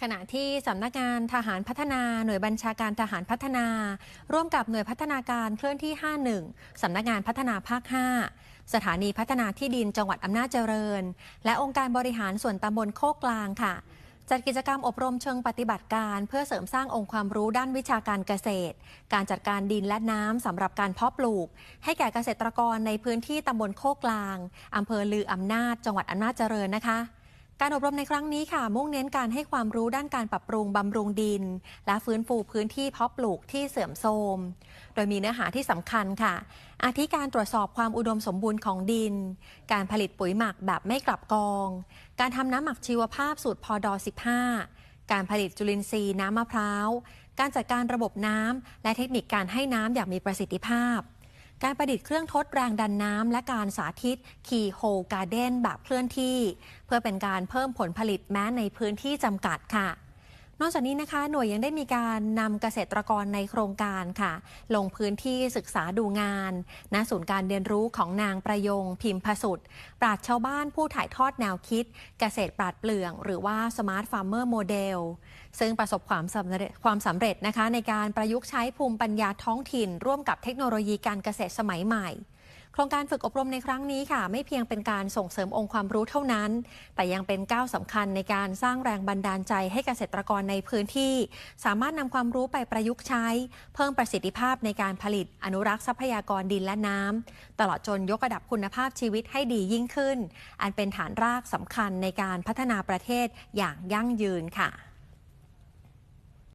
ขณะที่สำนักงานทหารพัฒนาหน่วยบัญชาการทหารพัฒนา ร่วมกับหน่วยพัฒนาการเคลื่อนที่ 51 สำนักงานพัฒนาภาค 5 สถานีพัฒนาที่ดินจังหวัดอำนาจเจริญ และองค์การบริหารส่วนตำบลโคกกลางค่ะ จัดกิจกรรมอบรมเชิงปฏิบัติการ เพื่อเสริมสร้างองค์ความรู้ด้านวิชาการเกษตร การจัดการดินและน้ำสำหรับการเพาะปลูก ให้แก่เกษตรกรในพื้นที่ตำบลโคกกลางอำเภอลืออำนาจ จังหวัดอำนาจเจริญนะคะ การอบรมในครั้งนี้ค่ะ มุ่งเน้นการให้ความรู้ด้านการปรับปรุงบำรุงดิน และฟื้นฟูพื้นที่เพาะปลูกที่เสื่อมโทรม โดยมีเนื้อหาที่สำคัญค่ะ อาทิการตรวจสอบความอุดมสมบูรณ์ของดิน การผลิตปุ๋ยหมักแบบไม่กลับกอง การทำน้ำหมักชีวภาพสูตรพอดอ15 การผลิตจุลินทรีย์น้ำมะพร้าว การจัดการระบบน้ำและเทคนิคการให้น้ำอย่างมีประสิทธิภาพ การประดิษฐ์เครื่องทดแรงดันน้ำ และการสาธิตคีโฮการ์เด้นแบบเคลื่อนที่ เพื่อเป็นการเพิ่มผลผลิตแม้ในพื้นที่จำกัดค่ะ นอกจากนี้นะคะ หน่วยยังได้มีการนำเกษตรกรในโครงการค่ะ ลงพื้นที่ศึกษาดูงานณศูนย์การเรียนรู้ของนางประยงพิมพสุดปราชชาวบ้านผู้ถ่ายทอดแนวคิด เกษตรปราดเปลือง หรือว่า Smart Farmer Model ซึ่งประสบความสำเร็จความสำเร็จนะคะ ในการประยุกต์ใช้ภูมิปัญญาท้องถิ่น ร่วมกับเทคโนโลยีการเกษตรสมัยใหม่ โครงการฝึกอบรมในครั้งนี้ค่ะ ไม่เพียงเป็นการส่งเสริมองค์ความรู้เท่านั้น แต่ยังเป็นก้าวสำคัญในการสร้างแรงบันดาลใจให้เกษตรกรในพื้นที่ สามารถนำความรู้ไปประยุกต์ใช้ เพิ่มประสิทธิภาพในการผลิตอนุรักษ์ทรัพยากรดินและน้ำตลอดจนยกระดับคุณภาพชีวิตให้ดียิ่งขึ้น อันเป็นฐานรากสำคัญในการพัฒนาประเทศอย่างยั่งยืนค่ะ